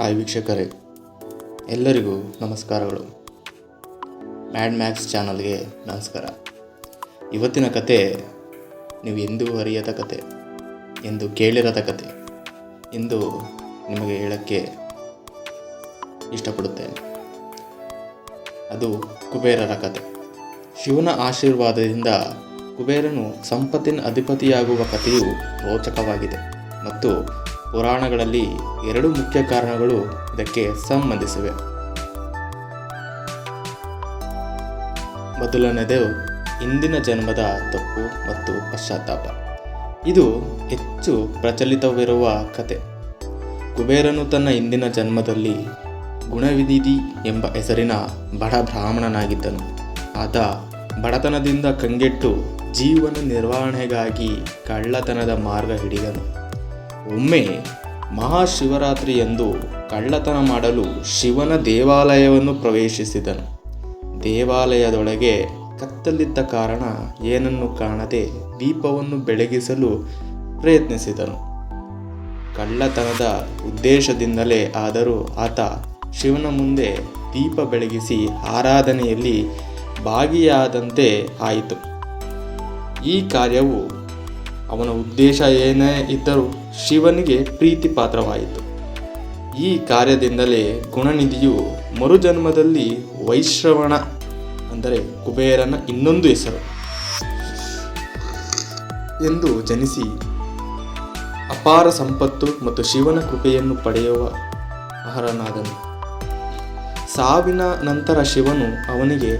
Hi ವೀಕ್ಷಕರೇ, ಎಲ್ಲರಿಗೂ ನಮಸ್ಕಾರಗಳು. ಮ್ಯಾಡ್ ಮ್ಯಾಕ್ಸ್ ಚಾನಲ್ಗೆ ನಮಸ್ಕಾರ. ಇವತ್ತಿನ ಕತೆ ನೀವು ಎಂದೂ ಅರಿಯದ ಕತೆ, ಎಂದು ಕೇಳಿರದ ಕತೆ, ಎಂದು ನಿಮಗೆ ಹೇಳೋಕ್ಕೆ ಇಷ್ಟಪಡುತ್ತೇನೆ. ಅದು ಕುಬೇರರ ಕತೆ. ಶಿವನ ಆಶೀರ್ವಾದದಿಂದ ಕುಬೇರನು ಸಂಪತ್ತಿನ ಅಧಿಪತಿಯಾಗುವ ಕಥೆಯು ರೋಚಕವಾಗಿದೆ ಮತ್ತು ಪುರಾಣಗಳಲ್ಲಿ ಎರಡು ಮುಖ್ಯ ಕಾರಣಗಳು ಇದಕ್ಕೆ ಸಂಬಂಧಿಸಿವೆ. ಮೊದಲನೆಯದು ಇಂದಿನ ಜನ್ಮದ ತಪ್ಪು ಮತ್ತು ಪಶ್ಚಾತ್ತಾಪ. ಇದು ಹೆಚ್ಚು ಪ್ರಚಲಿತವಿರುವ ಕತೆ. ಕುಬೇರನು ತನ್ನ ಇಂದಿನ ಜನ್ಮದಲ್ಲಿ ಗುಣವಿಧಿದಿ ಎಂಬ ಹೆಸರಿನ ಬಡ ಬ್ರಾಹ್ಮಣನಾಗಿದ್ದನು. ಆತ ಬಡತನದಿಂದ ಕಂಗೆಟ್ಟು ಜೀವನ ನಿರ್ವಹಣೆಗಾಗಿ ಕಳ್ಳತನದ ಮಾರ್ಗ ಹಿಡಿದನು. ಒಮ್ಮೆ ಮಹಾಶಿವರಾತ್ರಿಯಂದು ಕಳ್ಳತನ ಮಾಡಲು ಶಿವನ ದೇವಾಲಯವನ್ನು ಪ್ರವೇಶಿಸಿದನು. ದೇವಾಲಯದೊಳಗೆ ಕತ್ತಲಿದ್ದ ಕಾರಣ ಏನನ್ನು ಕಾಣದೆ ದೀಪವನ್ನು ಬೆಳಗಿಸಲು ಪ್ರಯತ್ನಿಸಿದನು. ಕಳ್ಳತನದ ಉದ್ದೇಶದಿಂದಲೇ ಆದರೂ ಆತ ಶಿವನ ಮುಂದೆ ದೀಪ ಬೆಳಗಿಸಿ ಆರಾಧನೆಯಲ್ಲಿ ಭಾಗಿಯಾದಂತೆ ಆಯಿತು. ಈ ಕಾರ್ಯವು ಅವನ ಉದ್ದೇಶ ಏನೇ ಇದ್ದರೂ ಶಿವನಿಗೆ ಪ್ರೀತಿ ಪಾತ್ರವಾಯಿತು. ಈ ಕಾರ್ಯದಿಂದಲೇ ಗುಣನಿಧಿಯು ಮರುಜನ್ಮದಲ್ಲಿ ವೈಶ್ರವಣ, ಅಂದರೆ ಕುಬೇರನ ಇನ್ನೊಂದು ಹೆಸರು ಎಂದು ಜನಿಸಿ ಅಪಾರ ಸಂಪತ್ತು ಮತ್ತು ಶಿವನ ಕೃಪೆಯನ್ನು ಪಡೆಯುವ ಅಹರನಾದನು ಸಾವಿನ ನಂತರ ಶಿವನು ಅವನಿಗೆ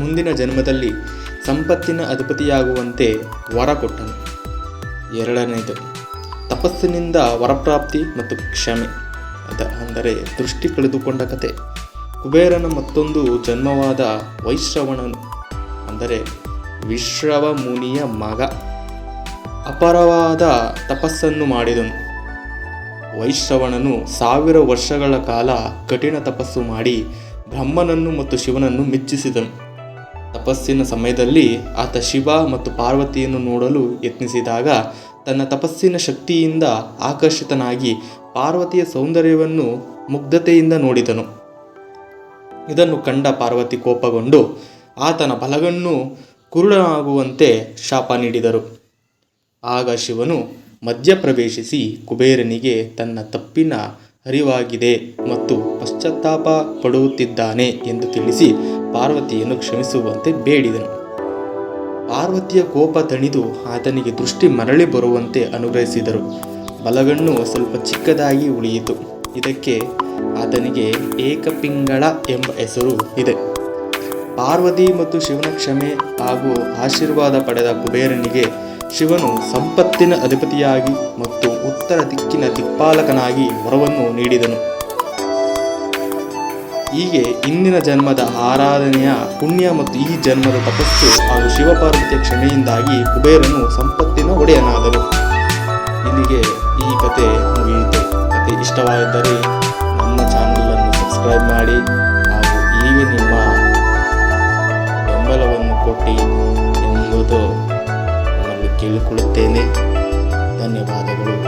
ಮುಂದಿನ ಜನ್ಮದಲ್ಲಿ ಸಂಪತ್ತಿನ ಅಧಿಪತಿಯಾಗುವಂತೆ ವರ ಕೊಟ್ಟನು. ಎರಡನೇದು, ತಪಸ್ಸಿನಿಂದ ವರಪ್ರಾಪ್ತಿ ಮತ್ತು ಕ್ಷಮೆ. ಅದ, ಅಂದರೆ ದೃಷ್ಟಿ ಕಳೆದುಕೊಂಡ ಕತೆ ಕುಬೇರನ ಮತ್ತೊಂದು ಜನ್ಮವಾದ ವೈಶ್ರವಣನು, ಅಂದರೆ ವಿಶ್ರವ ಮುನಿಯ ಮಗ. ಅಪರವಾದ ತಪಸ್ಸನ್ನು ಮಾಡಿದನು. ವೈಶ್ರವಣನು ಸಾವಿರ ವರ್ಷಗಳ ಕಾಲ ಕಠಿಣ ತಪಸ್ಸು ಮಾಡಿ ಬ್ರಹ್ಮನನ್ನು ಮತ್ತು ಶಿವನನ್ನು ಮೆಚ್ಚಿಸಿದನು. ತಪಸ್ಸಿನ ಸಮಯದಲ್ಲಿ ಆತ ಶಿವ ಮತ್ತು ಪಾರ್ವತಿಯನ್ನು ನೋಡಲು ಯತ್ನಿಸಿದಾಗ ತನ್ನ ತಪಸ್ಸಿನ ಶಕ್ತಿಯಿಂದ ಆಕರ್ಷಿತನಾಗಿ ಪಾರ್ವತಿಯ ಸೌಂದರ್ಯವನ್ನು ಮುಗ್ಧತೆಯಿಂದ ನೋಡಿದನು. ಇದನ್ನು ಕಂಡ ಪಾರ್ವತಿ ಕೋಪಗೊಂಡು ಆತನ ಬಲಗಣ್ಣು ಕುರುಡನಾಗುವಂತೆ ಶಾಪ ನೀಡಿದರು. ಆಗ ಶಿವನು ಮಧ್ಯಪ್ರವೇಶಿಸಿ ಕುಬೇರನಿಗೆ ತನ್ನ ತಪ್ಪಿನ ಅರಿವಾಗಿದೆ ಮತ್ತು ಪಶ್ಚಾತ್ತಾಪ ಪಡುತ್ತಿದ್ದಾನೆ ಎಂದು ತಿಳಿಸಿ ಪಾರ್ವತಿಯನ್ನು ಕ್ಷಮಿಸುವಂತೆ ಬೇಡಿದನು. ಪಾರ್ವತಿಯ ಕೋಪ ತಣಿದು ಆತನಿಗೆ ದೃಷ್ಟಿ ಮರಳಿ ಬರುವಂತೆ ಅನುಗ್ರಹಿಸಿದರು. ಬಲಗಣ್ಣು ಸ್ವಲ್ಪ ಚಿಕ್ಕದಾಗಿ ಉಳಿಯಿತು. ಇದಕ್ಕೆ ಆತನಿಗೆ ಏಕಪಿಂಗಳ ಎಂಬ ಹೆಸರು ಇದೆ. ಪಾರ್ವತಿ ಮತ್ತು ಶಿವನ ಕ್ಷಮೆ ಹಾಗೂ ಆಶೀರ್ವಾದ ಪಡೆದ ಕುಬೇರನಿಗೆ ಶಿವನು ಸಂಪತ್ತಿನ ಅಧಿಪತಿಯಾಗಿ ಮತ್ತು ಉತ್ತರ ದಿಕ್ಕಿನ ದಿಕ್ಪಾಲಕನಾಗಿ ವರವನ್ನು ನೀಡಿದನು. ಹೀಗೆ ಇಂದಿನ ಜನ್ಮದ ಆರಾಧನೆಯ ಪುಣ್ಯ ಮತ್ತು ಈ ಜನ್ಮದ ತಪಸ್ಸು ಹಾಗೂ ಶಿವಪಾರ್ವತಿಯ ಕ್ಷಮೆಯಿಂದಾಗಿ ಕುಬೇರನು ಸಂಪತ್ತಿನ ಒಡೆಯನಾದನು. ಇಲ್ಲಿಗೆ ಈ ಕತೆ ಮುಗಿಯಿತು. ಕತೆ ಇಷ್ಟವಾಗಿದ್ದರೆ ನಮ್ಮ ಚಾನಲನ್ನು ಸಬ್ಸ್ಕ್ರೈಬ್ ಮಾಡಿ ಹಾಗೂ ಹೀಗೆ ನಿಮ್ಮ ಬೆಂಬಲವನ್ನು ಕೊಟ್ಟು ಎಂಬುದು ನಮ್ಮಲ್ಲಿ ಕೇಳಿಕೊಳ್ಳುತ್ತೇನೆ. ಧನ್ಯವಾದಗಳು.